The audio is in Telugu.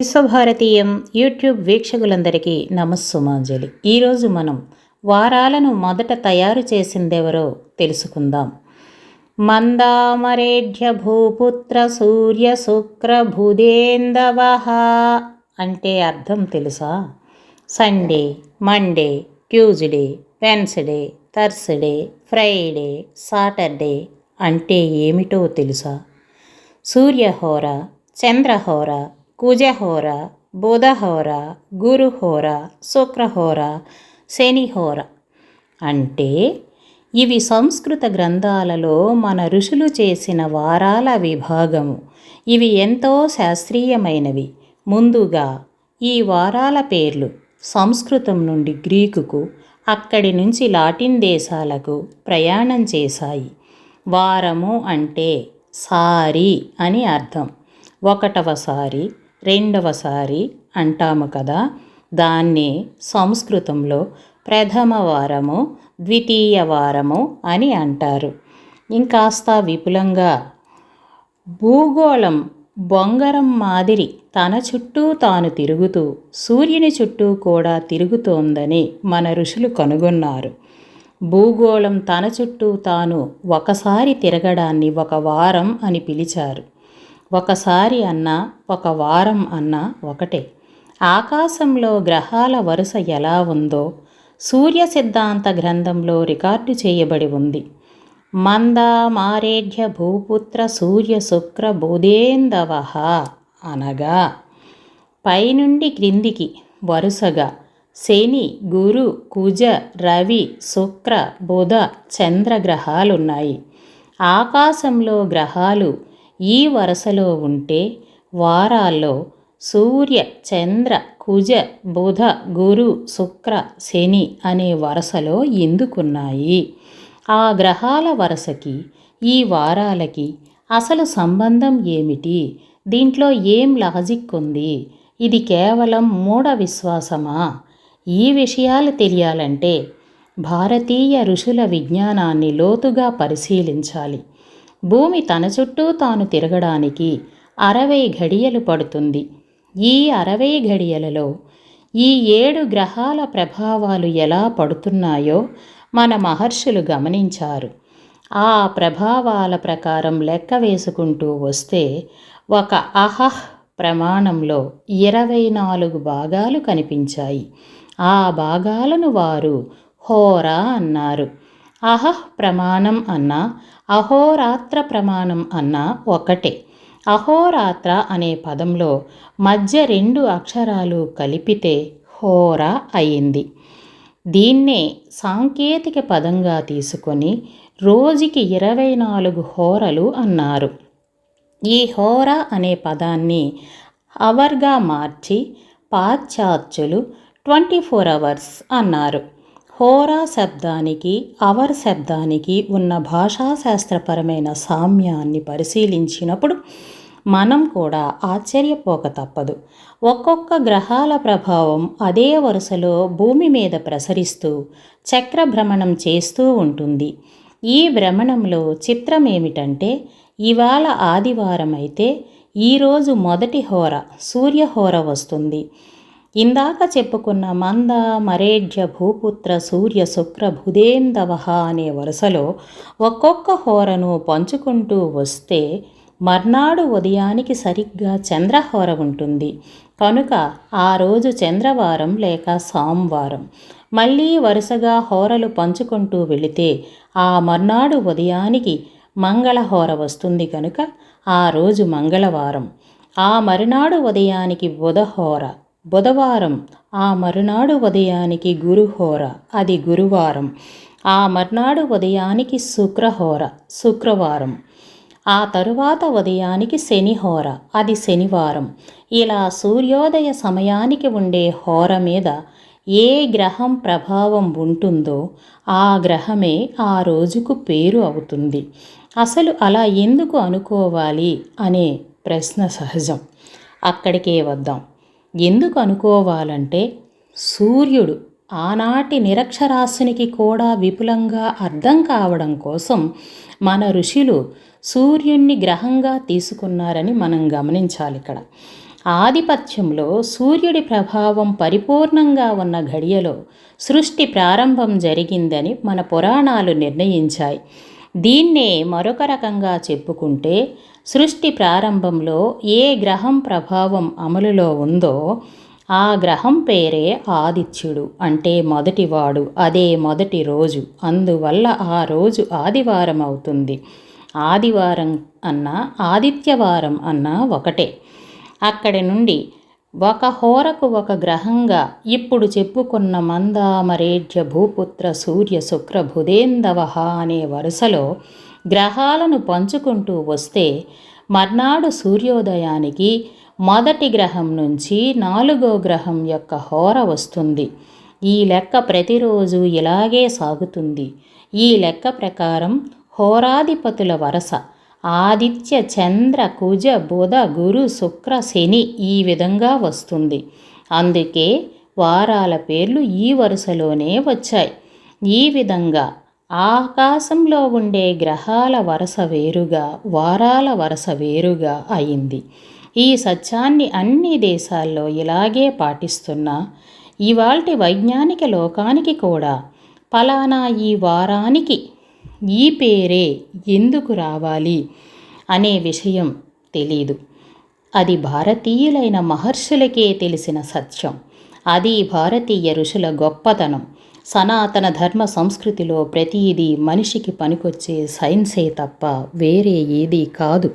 విశ్వభారతీయం యూట్యూబ్ వీక్షకులందరికీ నమస్సుమాంజలి. ఈరోజు మనం వారాలను మొదట తయారు చేసిందెవరో తెలుసుకుందాం. మందామరేఢ్య భూపుత్ర సూర్య శుక్ర భుదేందవహ అంటే అర్థం తెలుసా? Sunday Monday Tuesday Wednesday Thursday Friday Saturday అంటే ఏమిటో తెలుసా? సూర్యహోర చంద్రహోర కుజహోర బుధహోర గురుహోర శుక్రహోర శనిహోర అంటే ఇవి సంస్కృత గ్రంథాలలో మన ఋషులు చేసిన వారాల విభాగము. ఇవి ఎంతో శాస్త్రీయమైనవి. ముందుగా ఈ వారాల పేర్లు సంస్కృతం నుండి గ్రీకుకు అక్కడి నుంచి లాటిన్ దేశాలకు ప్రయాణం చేశాయి. వారము అంటే సారి అని అర్థం. ఒకటవసారి రెండవసారి అంటాము కదా దాన్నే సంస్కృతంలో ప్రథమ వారము ద్వితీయ వారము అని అంటారు. ఇంకాస్త విపులంగా భూగోళం బొంగరం మాదిరి తన చుట్టూ తాను తిరుగుతూ సూర్యుని చుట్టూ కూడా తిరుగుతోందని మన ఋషులు కనుగొన్నారు. భూగోళం తన చుట్టూ తాను ఒకసారి తిరగడాన్ని ఒక వారం అని పిలిచారు. ఒకసారి అన్నా ఒక వారం అన్నా ఒకటే. ఆకాశంలో గ్రహాల వరుస ఎలా ఉందో సూర్య సిద్ధాంత గ్రంథంలో రికార్డు చేయబడి ఉంది. మంద మారేఢ్య భూపుత్ర సూర్య శుక్ర బోధేందవహ అనగా పైనుండి క్రిందికి వరుసగా శని గురు కుజ రవి శుక్ర బుధ చంద్రగ్రహాలున్నాయి ఆకాశంలో గ్రహాలు ఈ వరుసలో ఉంటే వారాల్లో సూర్య చంద్ర కుజ బుధ గురు శుక్ర శని అనే వరుసలో ఎందుకున్నాయి? ఆ గ్రహాల వరుసకి ఈ వారాలకి అసలు సంబంధం ఏమిటి? దీంట్లో ఏం లాజిక్ ఉంది? ఇది కేవలం మూఢ విశ్వాసమా? ఈ విషయాలు తెలియాలంటే భారతీయ ఋషుల విజ్ఞానాన్ని లోతుగా పరిశీలించాలి. భూమి తన చుట్టూ తాను తిరగడానికి అరవై ఘడియలు పడుతుంది. ఈ అరవై ఘడియలలో ఈ ఏడు గ్రహాల ప్రభావాలు ఎలా పడుతున్నాయో మన మహర్షులు గమనించారు. ఆ ప్రభావాల ప్రకారం లెక్క వేసుకుంటూ వస్తే ఒక అహహ్ ప్రమాణంలో ఇరవై నాలుగు భాగాలు కనిపించాయి. ఆ భాగాలను వారు హోరా అన్నారు. అహః ప్రమాణం అన్న అహోరాత్ర ప్రమాణం అన్న ఒకటే. అహోరాత్ర అనే పదంలో మధ్య రెండు అక్షరాలు కలిపితే హోరా అయింది. దీన్నే సాంకేతిక పదంగా తీసుకొని రోజుకి ఇరవై నాలుగు హోరలు అన్నారు. ఈ హోరా అనే పదాన్ని అవర్గా మార్చి పాశ్చాత్యులు ట్వంటీ ఫోర్ అవర్స్ అన్నారు. హోరా శబ్దానికి అవర్ శబ్దానికి ఉన్న భాషాశాస్త్రపరమైన సామ్యాన్ని పరిశీలించినప్పుడు మనం కూడా ఆశ్చర్యపోక తప్పదు. ఒక్కొక్క గ్రహాల ప్రభావం అదే వరుసలో భూమి మీద ప్రసరిస్తూ చక్ర భ్రమణం చేస్తూ ఉంటుంది. ఈ భ్రమణంలో చిత్రం ఏమిటంటే ఇవాళ ఆదివారం అయితే ఈరోజు మొదటి హోర సూర్యహోర వస్తుంది. ఇందాక చెప్పుకున్న మంద మరేడ్య భూపుత్ర సూర్య శుక్ర భుదేందవహ అనే వరుసలో ఒక్కొక్క హోరను పంచుకుంటూ వస్తే మర్నాడు ఉదయానికి సరిగ్గా చంద్రహోర ఉంటుంది. కనుక ఆ రోజు చంద్రవారం లేక సోమవారం. మళ్ళీ వరుసగా హోరలు పంచుకుంటూ వెళితే ఆ మర్నాడు ఉదయానికి మంగళహోర వస్తుంది కనుక ఆ రోజు మంగళవారం. ఆ మరునాడు ఉదయానికి బుధహోర. బుధవారం ఆ మరునాడు ఉదయానికి గురుహోర అది గురువారం. ఆ మర్నాడు ఉదయానికి శుక్రహోర శుక్రవారం. ఆ తరువాత ఉదయానికి శనిహోర అది శనివారం. ఇలా సూర్యోదయ సమయానికి ఉండే హోర మీద ఏ గ్రహం ప్రభావం ఉంటుందో ఆ గ్రహమే ఆ రోజుకు పేరు అవుతుంది. అసలు అలా ఎందుకు అనుకోవాలి అనే ప్రశ్న సహజం. అక్కడికే వద్దాం. ఎందుకు అనుకోవాలంటే సూర్యుడు ఆనాటి నిరక్షరాస్యునికి కూడా విపులంగా అర్థం కావడం కోసం మన ఋషులు సూర్యుణ్ణి గ్రహంగా తీసుకున్నారని మనం గమనించాలి ఇక్కడ. ఆధిపత్యంలో సూర్యుడి ప్రభావం పరిపూర్ణంగా ఉన్న ఘడియలో సృష్టి ప్రారంభం జరిగిందని మన పురాణాలు నిర్ణయించాయి. దీన్నే మరొక రకంగా చెప్పుకుంటే సృష్టి ప్రారంభంలో ఏ గ్రహం ప్రభావం అమలులో ఉందో ఆ గ్రహం పేరే ఆదిత్యుడు అంటే మొదటివాడు అదే మొదటి రోజు. అందువల్ల ఆ రోజు ఆదివారం అవుతుంది. ఆదివారం అన్నా ఆదిత్యవారం అన్నా ఒకటే. అక్కడి నుండి ఒక హోరకు ఒక గ్రహంగా ఇప్పుడు చెప్పుకున్న మందామరేఢ్య భూపుత్ర సూర్య శుక్ర బుధేందవహ అనే వరుసలో గ్రహాలను పంచుకుంటూ వస్తే మర్నాడు సూర్యోదయానికి మొదటి గ్రహం నుంచి నాలుగో గ్రహం యొక్క హోర వస్తుంది. ఈ లెక్క ప్రతిరోజు ఇలాగే సాగుతుంది. ఈ లెక్క ప్రకారం హోరాధిపతుల వరస. ఆదిత్య చంద్ర కుజ బుధ గురు శుక్ర శని ఈ విధంగా వస్తుంది. అందుకే వారాల పేర్లు ఈ వరుసలోనే వచ్చాయి. ఈ విధంగా ఆకాశంలో ఉండే గ్రహాల వరస వేరుగా వారాల వరస వేరుగా అయింది. ఈ సత్యాన్ని అన్ని దేశాల్లో ఇలాగే పాటిస్తున్నా ఇవాల్టి వైజ్ఞానిక లోకానికి కూడా ఫలానా ఈ వారానికి ఈ పేరే ఎందుకు రావాలి అనే విషయం తెలీదు. అది భారతీయులైన మహర్షులకే తెలిసిన సత్యం. అది భారతీయ ఋషుల గొప్పతనం. సనాతన ధర్మ సంస్కృతిలో ప్రతిదీ మనిషికి పనికొచ్చే సైన్సే తప్ప వేరే ఏదీ కాదు.